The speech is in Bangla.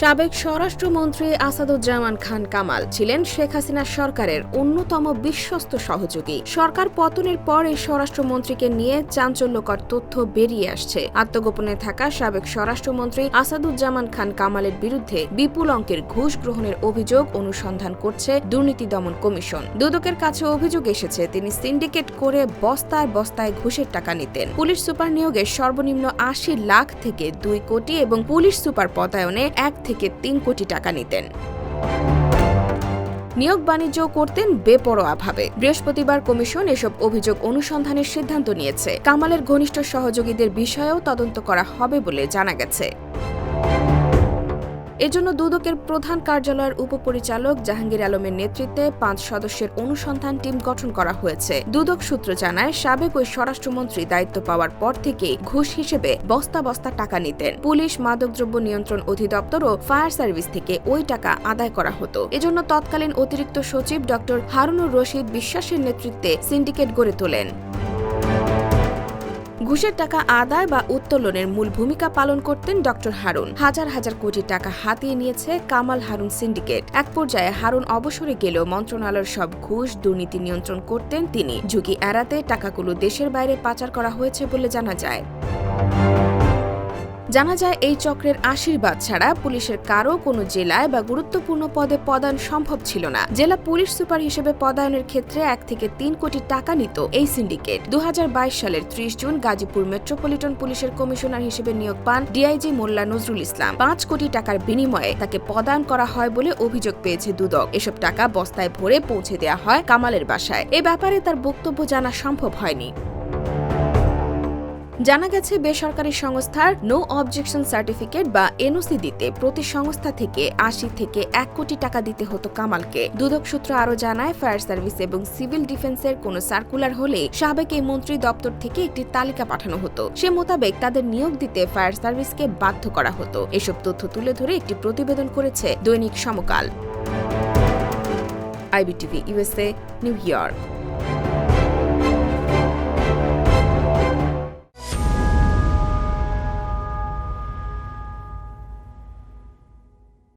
সাবেক স্বরাষ্ট্রমন্ত্রী আসাদুজ্জামান খান কামাল ছিলেন শেখ হাসিনা সরকারের অন্যতম বিশ্বস্ত সহযোগী। সরকার পতনের পর এই স্বরাষ্ট্রমন্ত্রীকে নিয়ে চাঞ্চল্যকর তথ্য বেরিয়ে আসছে। আত্মগোপনে থাকা সাবেক স্বরাষ্ট্রমন্ত্রী আসাদুজ্জামান খান কামালের বিরুদ্ধে বিপুল অঙ্কের ঘুষ গ্রহণের অভিযোগ অনুসন্ধান করছে দুর্নীতি দমন কমিশন। দুদকের কাছে অভিযোগ এসেছে, তিনি সিন্ডিকেট করে বস্তায় বস্তায় ঘুষের টাকা নিতেন। পুলিশ সুপার নিয়োগে সর্বনিম্ন আশি লাখ থেকে দুই কোটি এবং পুলিশ সুপার পদায়নে এক থেকে তিন কোটি টাকা নিতেন। নিয়োগ বাণিজ্য করতেন বেপরোয়াভাবে বৃহস্পতিবার কমিশন এসব অভিযোগ অনুসন্ধানের সিদ্ধান্ত নিয়েছে। কামালের ঘনিষ্ঠ সহযোগীদের বিষয়েও তদন্ত করা হবে বলে জানা গেছে। এজন্য দুদকের প্রধান কার্যালয়ের উপপরিচালক জাহাঙ্গীর আলমের নেতৃত্বে পাঁচ সদস্যের অনুসন্ধান টিম গঠন করা হয়েছে। দুদক সূত্র জানায়, সাবেক ওই স্বরাষ্ট্রমন্ত্রী দায়িত্ব পাওয়ার পর থেকে ঘুষ হিসেবে বস্তা বস্তা টাকা নিতেন। পুলিশ, মাদকদ্রব্য নিয়ন্ত্রণ অধিদপ্তর ও ফায়ার সার্ভিস থেকে ওই টাকা আদায় করা হতো। এজন্য তৎকালীন অতিরিক্ত সচিব ড হারুনুর রশিদ বিশ্বাসের নেতৃত্বে সিন্ডিকেট গড়ে তোলেন। ঘুষের টাকা আদায় বা উত্তোলনের মূল ভূমিকা পালন করতেন ডক্টর হারুন। হাজার হাজার কোটি টাকা হাতিয়ে নিয়েছে কামাল হারুন সিন্ডিকেট। এক পর্যায়ে হারুন অবসরে গেলেও মন্ত্রণালয়ের সব ঘুষ দুর্নীতি নিয়ন্ত্রণ করতেন তিনি। ঝুঁকি এড়াতে টাকাগুলো দেশের বাইরে পাচার করা হয়েছে বলে জানা যায়। জানা যায় এই চক্রের আশীর্বাদ ছাড়া পুলিশের কারও কোনো জেলায় বা গুরুত্বপূর্ণ পদে পদায়ন সম্ভব ছিল না। জেলা পুলিশ সুপার হিসেবে পদায়নের ক্ষেত্রে এক থেকে তিন কোটি টাকা নিত এই সিন্ডিকেট। দু হাজার বাইশ সালের ত্রিশ জুন গাজীপুর মেট্রোপলিটন পুলিশের কমিশনার হিসেবে নিয়োগ পান ডিআইজি মোল্লা নজরুল ইসলাম। পাঁচ কোটি টাকার বিনিময়ে তাকে পদায়ন করা হয় বলে অভিযোগ পেয়েছে দুদক। এসব টাকা বস্তায় ভরে পৌঁছে দেওয়া হয় কামালের বাসায়। এ ব্যাপারে তার বক্তব্য জানা সম্ভব হয়নি। জানা গেছে, বেসরকারি সংস্থার নো অবজেকশন সার্টিফিকেট বা এনওসি দিতে প্রতি সংস্থা থেকে আশি থেকে এক কোটি টাকা দিতে হতো কামালকে। দুদক সূত্র আরও জানায়, ফায়ার সার্ভিস এবং সিভিল ডিফেন্সের কোনো সার্কুলার হলে সাবেক এই মন্ত্রী দপ্তর থেকে একটি তালিকা পাঠানো হতো। সে মোতাবেক তাদের নিয়োগ দিতে ফায়ার সার্ভিসকে বাধ্য করা হতো। এসব তথ্য তুলে ধরে একটি প্রতিবেদন করেছে দৈনিক Samakal. IBTV USA new York.